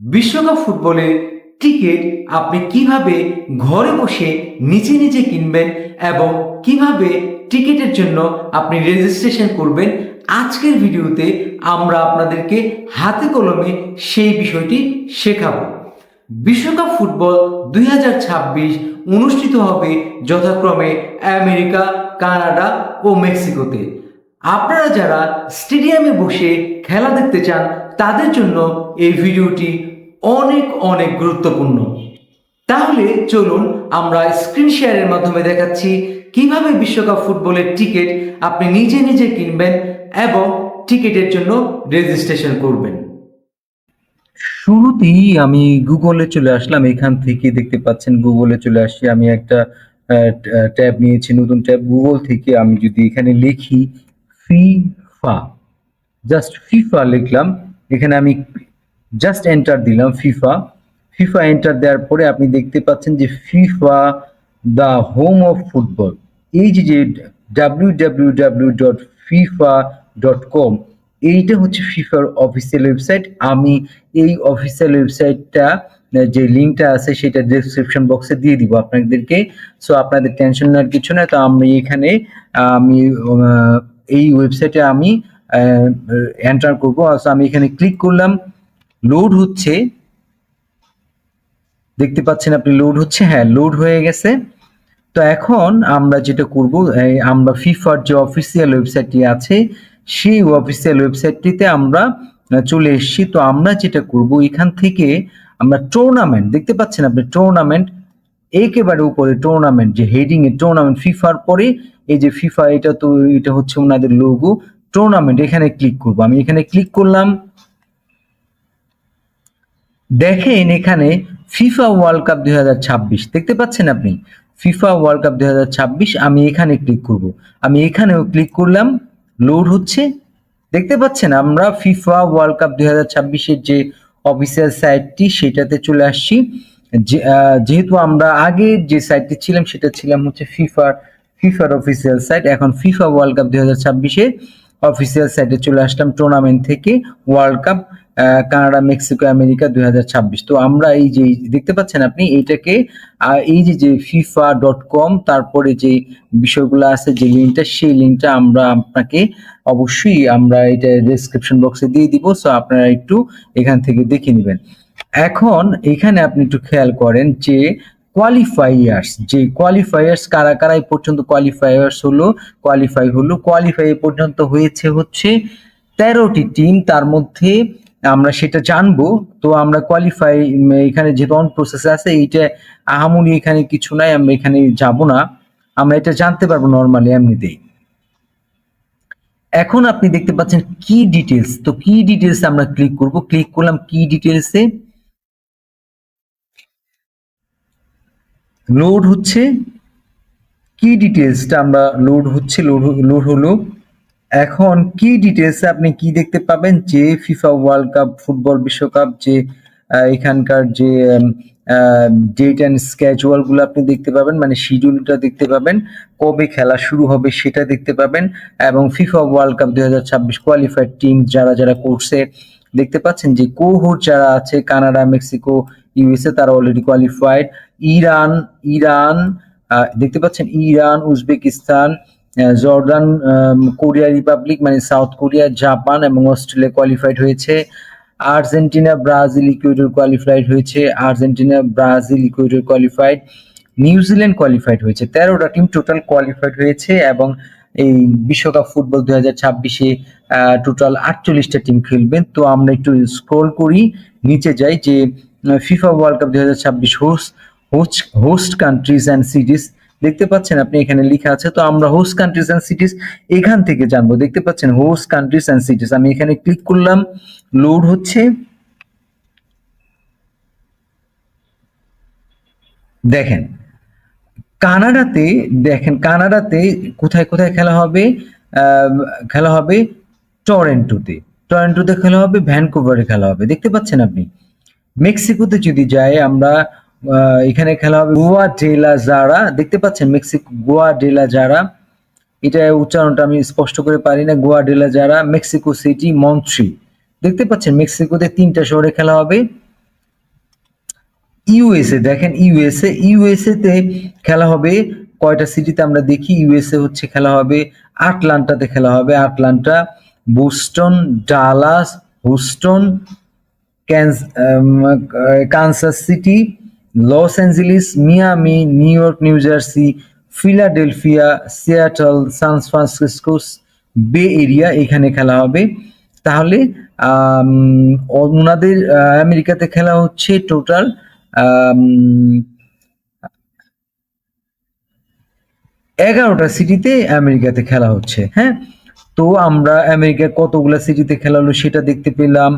বিশ্বকাপ ফুটবলের টিকিট আপনি কীভাবে ঘরে বসে নিজে নিজে কিনবেন এবং কীভাবে টিকিটের জন্য আপনি রেজিস্ট্রেশন করবেন, আজকের ভিডিওতে আমরা আপনাদেরকে হাতে কলমে সেই বিষয়টি শেখাবো। বিশ্বকাপ ফুটবল দুই হাজার ছাব্বিশ অনুষ্ঠিত হবে যথাক্রমে আমেরিকা, কানাডা ও মেক্সিকোতে। আপনারা যারা স্টেডিয়ামে বসে খেলা দেখতে চান, তাদের জন্য এই ভিডিওটি অনেক অনেক গুরুত্বপূর্ণ। তাহলে চলুন আমরা স্ক্রিন শেয়ারের মাধ্যমে দেখাচ্ছি কীভাবে বিশ্বকাপ ফুটবলের টিকিট আপনি নিজে নিজে কিনবেন এবং টিকিটের জন্য রেজিস্ট্রেশন করবেন। শুরুতেই আমি গুগলে চলে আসলাম, এখান থেকে দেখতে পাচ্ছেন গুগলে চলে আসি আমি একটা ট্যাব নিয়েছি, নতুন ট্যাব গুগল থেকে আমি যদি এখানে লিখি ফিফা জাস্ট ফিফা লিখলাম। এখানে আমি জাস্ট এন্টার দিলাম ফিফা ফিফা এন্টার দেওয়ার পরে আপনি দেখতে পাচ্ছেন যে FIFA the home of football এই যে যে W W W dot FIFA dot com এইটা হচ্ছে ফিফার অফিসিয়াল ওয়েবসাইট আমি এই অফিসিয়াল ওয়েবসাইটটা যে লিঙ্কটা আছে সেটা ডেসক্রিপশন বক্সে দিয়ে দিব আপনাদেরকে। সো আপনাদের টেনশন নেওয়ার কিছু না তো আমি এখানে, আমি এই ওয়েবসাইটে আমি এন্টার করব। আমি এখানে ক্লিক করলাম। লোড হচ্ছে, দেখতে পাচ্ছেন আপনি লোড হচ্ছে হ্যাঁ লোড হয়ে গেছে। তো এখন আমরা যেটা করব আমরা ফিফার যে অফিসিয়াল ওয়েবসাইটটি আছে, সেই অফিসিয়াল ওয়েবসাইটটিতে আমরা চলে এসেছি। তো আমরা যেটা করব, এখান থেকে আমরা টুর্নামেন্ট দেখতে পাচ্ছেন আপনি টুর্নামেন্ট একেবারে উপরে টুর্নামেন্ট যে হেডিং এ টুর্নামেন্ট ফিফার পরে এই যে ফিফা এটা তো, এটা হচ্ছে ওনাদের লোগো টুর্নামেন্ট এখানে ক্লিক করব। আমি এখানে ক্লিক করলাম দেখেন এখানে ফিফা ওয়ার্ল্ড কাপ দুই হাজার ছাব্বিশ। দেখতে পাচ্ছেন আপনি? ফিফা ওয়ার্ল্ড কাপ দু হাজার ছাব্বিশ আমি এখানে ক্লিক করব। আমি এখানেও ক্লিক করলাম, লোড হচ্ছে। দেখতে পাচ্ছেন আমরা ফিফা ওয়ার্ল্ড কাপ দুই ছাব্বিশের যে অফিসিয়াল সাইটটি, সেটাতে চলে আসছি। যেহেতু আমরা আগে যে সাইটটি ছিলাম, সেটা ছিলাম হচ্ছে ফিফার ফিফার অফিসিয়াল সাইট। এখন ফিফা ওয়ার্ল্ড কাপ দুই হাজার ছাব্বিশে অফিসিয়াল সাইটে চলে আসলাম টুর্নামেন্ট থেকে world cup. Canada, Mexico, America দুই হাজার ছাব্বিশ। তো আমরা এই যে, দেখতে পাচ্ছেন আপনি, এইটাকে এই যে যে ফিফা ডট কম তারপরে যে বিষয়গুলো আছে, যে লিঙ্কটা, সেই লিঙ্কটা আমরা আপনাকে অবশ্যই আমরা এটা ডেসক্রিপশন বক্সে দিয়ে দিব সো আপনারা একটু এখান থেকে দেখে নেবেন। এখন, এখানে আপনি একটু খেয়াল করেন যে কোয়ালিফায়ার্স যে কোয়ালিফায়ার্স কারা কারা এই পর্যন্ত কোয়ালিফায়ার্স হলো কোয়ালিফাই হলো কোয়ালিফাই পর্যন্ত হয়েছে হচ্ছে তেরোটি টিম তার মধ্যে আমরা সেটা জানব। তো আমরা কোয়ালিফাই এখানে যেহেতু অন প্রসেসে আছে, এইটা আহামরি এখানে কিছু নাই, আমরা এখানে যাব না। আমরা এটা জানতে পারব নর্মালি এমনিতেই। এখন আপনি দেখতে পাচ্ছেন কি ডিটেলস তো কি ডিটেলস আমরা ক্লিক করব? ক্লিক করলাম কি ডিটেলসে লোড হচ্ছে, কি ডিটেলসটা আমরা লোড হচ্ছে লোড লোড হলো? এখন কি ডিটেলসে আপনি কি দেখতে পাবেন? যে ফিফা ওয়ার্ল্ড কাপ ফুটবল বিশ্বকাপ যে এখানকার যে ডেট অ্যান্ড স্ক্যাজুয়ালগুলো আপনি দেখতে পাবেন মানে শিডিউলটা দেখতে পাবেন, কবে খেলা শুরু হবে সেটা দেখতে পাবেন, এবং ফিফা ওয়ার্ল্ড কাপ দুই হাজার ছাব্বিশ কোয়ালিফাইড টিম যারা যারা করছে দেখতে পাচ্ছেন, যে কোহোর যারা আছে, কানাডা, মেক্সিকো ইউএসএ তারা অলরেডি কোয়ালিফাইড ইরান ইরান দেখতে পাচ্ছেন, ইরান, উজবেকিস্তান আম, কোরিয়া রিপাবলিক মানে সাউথ কোরিয়া জাপান এবং অস্ট্রেলিয়া কোয়ালিফাইড হয়েছে। আর্জেন্টিনা ব্রাজিল ইকুয়েডর কোয়ালিফাইড হয়েছে। Argentina Brazil Ecuador qualified New Zealand qualified হয়েছে। তেরোটা টিম টোটাল কোয়ালিফাইড হয়েছে এবং এই বিশ্বকাপ ফুটবল দুই হাজার ছাব্বিশে টোটাল আটচল্লিশটা টিম খেলবেন। তো আমরা একটু স্ক্রোল করি নিচে যাই যে ফিফা ওয়ার্ল্ড কাপ দুই হাজার ছাব্বিশ host host host countries and cities দেখতে পাচ্ছেন আপনি এখানে লেখা আছে, তো আমরা হোস্ট কান্ট্রিজ অ্যান্ড সিটিজ এখান থেকে জানব। দেখতে পাচ্ছেন হোস্ট কান্ট্রিজ অ্যান্ড সিটিজ আমি এখানে ক্লিক করলাম লোড হচ্ছে। দেখেন, কানাডাতে দেখেন কানাডাতে কোথায় কোথায় খেলা হবে? খেলা হবে টরেন্টোতে। টরেন্টোতে খেলা হবে, ভ্যানকুভারে খেলা হবে। দেখতে পাচ্ছেন আপনি? মেক্সিকোতে যদি যাই আমরা এখানে খেলা হবে গোয়া ডেলা জারা। দেখতে পাচ্ছেন মেক্সিকো গোয়া ডেলা জারা। এটা উচ্চারণটা আমি স্পষ্ট করে পারি না। Guadalajara, Mexico City Monterrey দেখতে পাচ্ছেন মেক্সিকোতে তিনটা শহরে খেলা হবে। ইউএসএ, দেখেন ইউএসএ। ইউএসএ তে খেলা হবে কয়টা সিটিতে আমরা দেখি? ইউএসএ হচ্ছে খেলা হবে আটলান্টাতে খেলা হবে। Atlanta, Boston, Dallas, Houston Kansas City Los Angeles, Miami, New York, New Jersey, Philadelphia, Seattle, San Francisco, Bay Area এখানে খেলা হবে। তাহলে ওনাদের আমেরিকাতে খেলা হচ্ছে টোটাল এগারোটা সিটিতে আমেরিকাতে খেলা হচ্ছে হ্যাঁ? তো আমরা আমেরিকার কতগুলা সিটিতে খেলা হলো সেটা দেখতে পেলাম।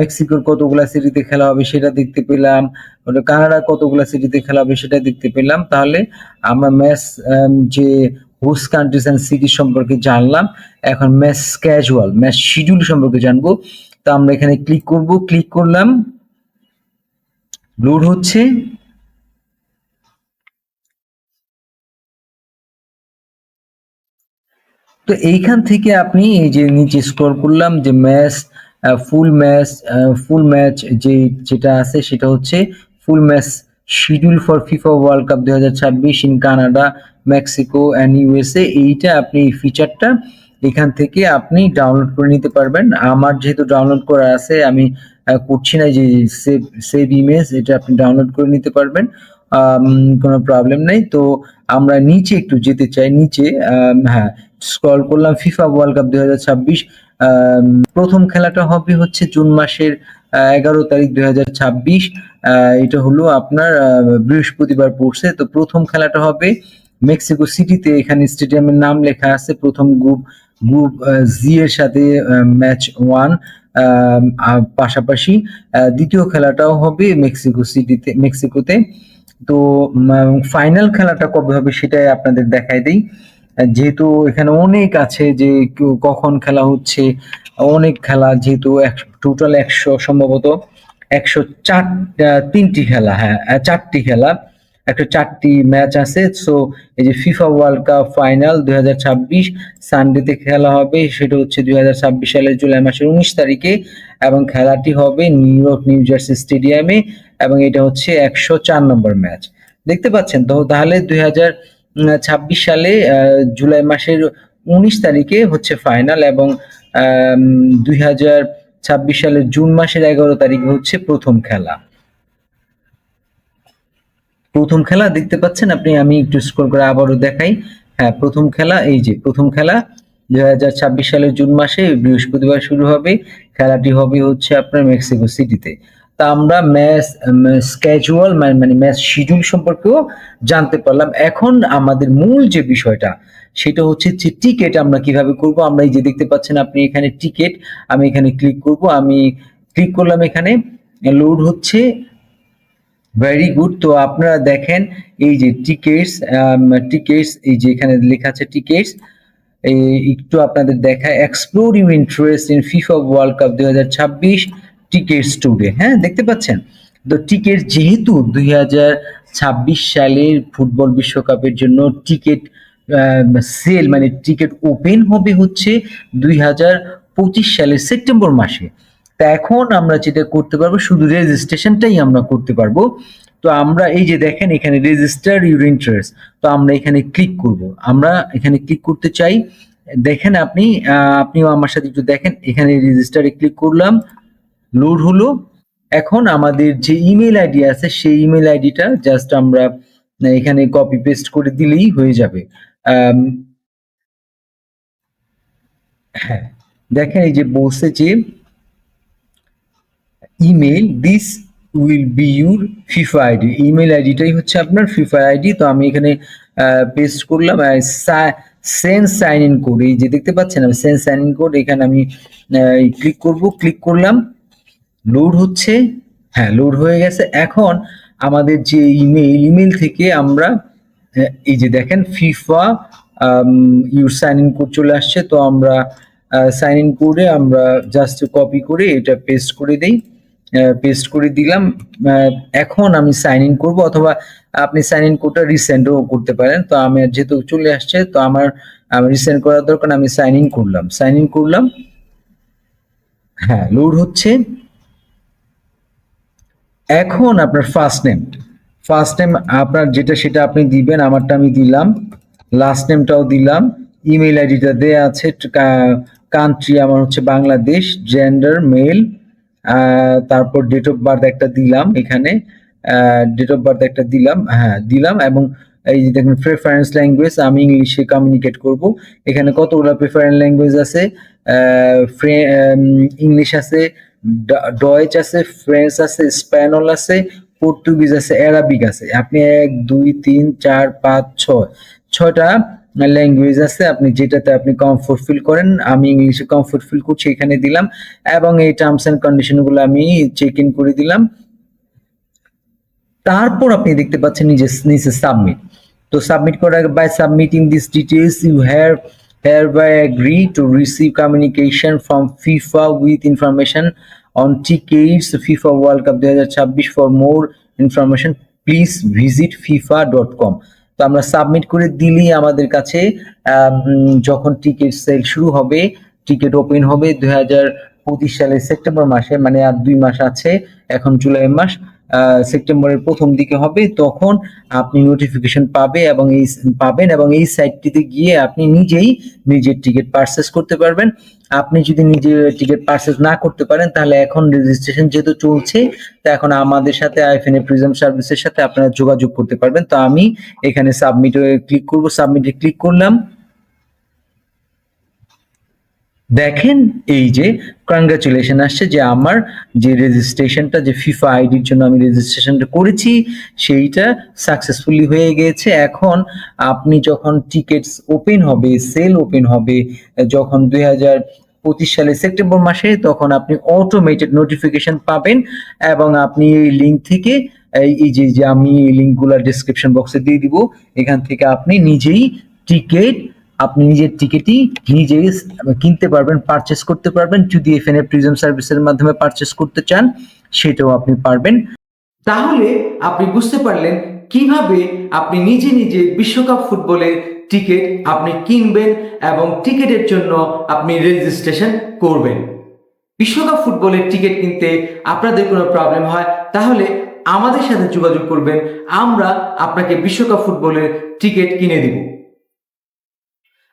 মেক্সিকোর কতগুলা সিটিতে খেলা হবে সেটা দেখতে পেলাম, ওটা কানাডার কতগুলা সিটিতে খেলা হবে সেটা দেখতে পেলাম। তাহলে আমরা ম্যাচ যে হোস্ট কান্ট্রিজ অ্যান্ড সিটি সম্পর্কে জানলাম, এখন ম্যাচ ক্যাজুয়াল, ম্যাচ শিডিউল সম্পর্কে জানব। তো আমরা এখানে ক্লিক করব, ক্লিক করলাম। লোড হচ্ছে। তো এইখান থেকে আপনি এই যে নিচে স্ক্রল করলাম যে match full match full match যে, যেটা আছে সেটা হচ্ছে full match schedule for FIFA world cup দুই হাজার ছাব্বিশ in Canada Mexico and USA এইটা আপনি এই ফিচারটা এখান থেকে আপনি ডাউনলোড করে নিতে পারবেন। আমার যেহেতু ডাউনলোড করা আছে, আমি করছি না যে সেভ সেভ ইমেজ এটা আপনি ডাউনলোড করে নিতে পারবেন। কোনো প্রবলেম নেই। তো আমরা নিচে একটু যেতে চাই। নিচে হ্যাঁ স্ক্রল করলাম ফিফা ওয়ার্ল্ড কাপ দুই হাজার ছাব্বিশ। প্রথম খেলাটা হবে হচ্ছে জুন মাসের এগারো তারিখ দুই হাজার ছাব্বিশ। এটা হলো আপনার বৃহস্পতিবার পড়ছে। তো প্রথম খেলাটা হবে মেক্সিকো সিটিতে। এখানে স্টেডিয়ামের নাম লেখা আছে। প্রথম গ্রুপ গ্রুপ জি এর সাথে ম্যাচ ওয়ান পাশাপাশি দ্বিতীয় খেলাটাও হবে মেক্সিকো সিটিতে মেক্সিকোতে। তো ফাইনাল খেলাটা কবে হবে সেটাই আপনাদের দেখাই আহ, যেহেতু এখানে অনেক আছে যে কখন খেলা হচ্ছে, অনেক খেলা যেহেতু টোটাল একশো সম্ভবত একশো চার তিনটি খেলা হ্যাঁ চারটি খেলা, একটা চারটি ম্যাচ আছে। সো এই যে ফিফা ওয়ার্ল্ড কাপ ফাইনাল দুই হাজার ছাব্বিশ সানডেতে খেলা হবে, সেটা হচ্ছে দুই হাজার ছাব্বিশ সালের জুলাই মাসের উনিশ তারিখে এবং খেলাটি হবে নিউ ইয়র্ক নিউ জার্সি স্টেডিয়ামে এবং এটা হচ্ছে একশো চার নম্বর ম্যাচ। দেখতে পাচ্ছেন তো, তাহলে দুই হাজার ছাব্বিশ সালে জুলাই মাসের উনিশ তারিখে হচ্ছে ফাইনাল এবং দুই হাজার ছাব্বিশ সালের জুন মাসের এগারো তারিখে হচ্ছে প্রথম খেলা। প্রথম খেলা দেখতে পাচ্ছেন আপনি, আমি একটু স্ক্রল করে আবারও দেখাই। হ্যাঁ প্রথম খেলা, এই যে প্রথম খেলা, দুই হাজার ছাব্বিশ সালের জুন মাসে বৃহস্পতিবার শুরু হবে। খেলাটি হবে হচ্ছে আপনার মেক্সিকো সিটিতে। তা আমরা ম্যাচ স্ক্যাজুয়াল মানে ম্যাচ শিডিউল সম্পর্কেও জানতে পারলাম। এখন আমাদের মূল যে বিষয়টা, সেটা হচ্ছে যে টিকেট আমরা কীভাবে করব। আমরা এই যে দেখতে পাচ্ছেন, আপনি এখানে টিকেট আমি এখানে ক্লিক করব। আমি ক্লিক করলাম এখানে লোড হচ্ছে। ভেরি গুড তো আপনারা দেখেন, এই যে টিকেটস টিকেটস এই যে এখানে লেখা আছে টিকেটস একটু আপনাদের দেখায়। Explore your interest in FIFA world cup দুই হাজার ছাব্বিশ। টিকেটস টুডে হ্যাঁ দেখতে পাচ্ছেন? তো টিকেট যেহেতু দুই হাজার ছাব্বিশ সালের ফুটবল বিশ্বকাপের জন্য টিকিট সেল মানে টিকিট ওপেন হবে হচ্ছে দুই হাজার পঁচিশ সালের সেপ্টেম্বর মাসে। তা এখন আমরা যেটা করতে পারব, শুধু রেজিস্ট্রেশনটাই আমরা করতে পারব। তো আমরা এই যে দেখেন, এখানে রেজিস্টার ইউর ইন্টারেস্ট তো আমরা এখানে ক্লিক করব। আমরা এখানে ক্লিক করতে চাই। দেখেন আপনি আপনিও আমার সাথে একটু দেখেন। এখানে রেজিস্টারে ক্লিক করলাম। লোড হলো। এখন আমাদের যে ইমেল আইডি আছে, সেই ইমেল আইডিটা জাস্ট আমরা এখানে কপি পেস্ট করে দিলেই হয়ে যাবে। হ্যাঁ দেখেন এই যে বলছে যে email this will be your FIFA ID email আইডিটাই হচ্ছে আপনার ফিফা আইডি তো আমি এখানে পেস্ট করলাম সেন্ড সাইন ইন কোড এই যে দেখতে পাচ্ছেন আমি সেন্ড সাইন ইন কোড এখানে আমি ক্লিক করব ক্লিক করলাম। লোড হচ্ছে হ্যাঁ লোড হয়ে গেছে। এখন আমাদের যে ইমেল ইমেল থেকে আমরা এই যে দেখেন FIFA your sign in code চলে আসছে, তো আমরা সাইন ইন করে আমরা জাস্ট কপি করে এটা পেস্ট করে দেই। পেস্ট করে দিলাম। এখন আমি সাইন ইন করব, অথবা আপনি সাইন ইন কোডটা রিসেন্ডও করতে পারেন। তো আমার যেহেতু চলে আসছে, তো আমার রিসেন্ড করার দরকার, আমি সাইন ইন করলাম। সাইন ইন করলাম। হ্যাঁ লোড হচ্ছে। এখন আপনার ফার্স্ট নেম ফার্স্ট নেম আপনার যেটা সেটা আপনি দিবেন, আমারটা আমি দিলাম লাস্ট নেমটাও দিলাম ইমেল আইডিটা দেয়া আছে কান্ট্রি আমার হচ্ছে বাংলাদেশ জেন্ডার মেল তারপর ডেট অফ বার্থ একটা দিলাম এখানে ডেট অফ বার্থ একটা দিলাম হ্যাঁ দিলাম এবং এই যে দেখুন প্রেফারেন্স ল্যাঙ্গুয়েজ আমি ইংলিশে কমিউনিকেট করব। এখানে কতগুলো প্রেফারেন্স ল্যাঙ্গুয়েজ আছে? ইংলিশ আছে ডয়েচ আছে ফ্রেঞ্চ আছে স্প্যানল আছে পর্তুগিজ আছে অ্যারাবিক আছে। আপনি এক, দুই, তিন, চার, পাঁচ, ছয়। ছয়টা ল্যাঙ্গুয়েজ আছে, আপনি যেটাতে আপনি কমফোর্ট ফিল করেন, আমি ইংলিশে কমফোর্ট ফিল করছি, এখানে দিলাম। এবং এই টার্মস এন্ড কন্ডিশনগুলো আমি চেক ইন করে দিলাম। তারপর আপনি দেখতে পাচ্ছেন নিজে নিচে সাবমিট তো সাবমিট করার by submitting this details you have hereby agree to receive communication from FIFA with information on tickets FIFA World Cup 2026 for more information please visit fifa.com তো আমরা সাবমিট করে দিলেই আমাদের কাছে যখন টিকিট সেল শুরু হবে টিকিট ওপেন হবে দুই হাজার পঁচিশ সালের সেপ্টেম্বর মাসে মানে আর দুই মাস আছে এখন জুলাই মাস সেপ্টেম্বরের প্রথম দিকে হবে, তখন আপনি নোটিফিকেশন পাবে এবং এই পাবেন এবং এই সাইটটিতে গিয়ে আপনি নিজেই নিজের টিকিট পারচেস করতে পারবেন। আপনি যদি নিজে টিকিট পারচেস না করতে পারেন, তাহলে এখন রেজিস্ট্রেশন যেহেতু চলছে, তো এখন আমাদের সাথে আইফএনএ প্রিজম সার্ভিসের সাথে আপনারা যোগাযোগ করতে পারবেন। তো আমি এখানে সাবমিটে ক্লিক করব। সাবমিটে ক্লিক করলাম। দেখেন এই যে কংগ্রাচুলেশন আসছে যে আমার যে রেজিস্ট্রেশনটা যে ফিফা আইডির জন্য আমি রেজিস্ট্রেশনটা করেছি, সেইটা সাকসেসফুলি হয়ে গেছে। এখন আপনি যখন টিকিটস ওপেন হবে সেল ওপেন হবে, যখন দুই হাজার পঁচিশ সালে সেপ্টেম্বর মাসে, তখন আপনি অটোমেটেড নোটিফিকেশন পাবেন এবং আপনি এই লিঙ্ক থেকে, এই যে আমি এই লিঙ্কগুলো ডিসক্রিপশন বক্সে দিয়ে দিব, এখান থেকে আপনি নিজেই টিকিট আপনি নিজের টিকিটই নিজে কিনতে পারবেন পারচেস করতে পারবেন। যদি এফএনএ প্রিজম সার্ভিসের মাধ্যমে পারচেস করতে চান, সেটাও আপনি পারবেন। তাহলে আপনি বুঝতে পারলেন কীভাবে আপনি নিজে নিজে বিশ্বকাপ ফুটবলের টিকিট আপনি কিনবেন এবং টিকিটের জন্য আপনি রেজিস্ট্রেশন করবেন। বিশ্বকাপ ফুটবলের টিকিট কিনতে আপনাদের কোনো প্রবলেম হয়, তাহলে আমাদের সাথে যোগাযোগ করবেন। আমরা আপনাকে বিশ্বকাপ ফুটবলের টিকিট কিনে দিব।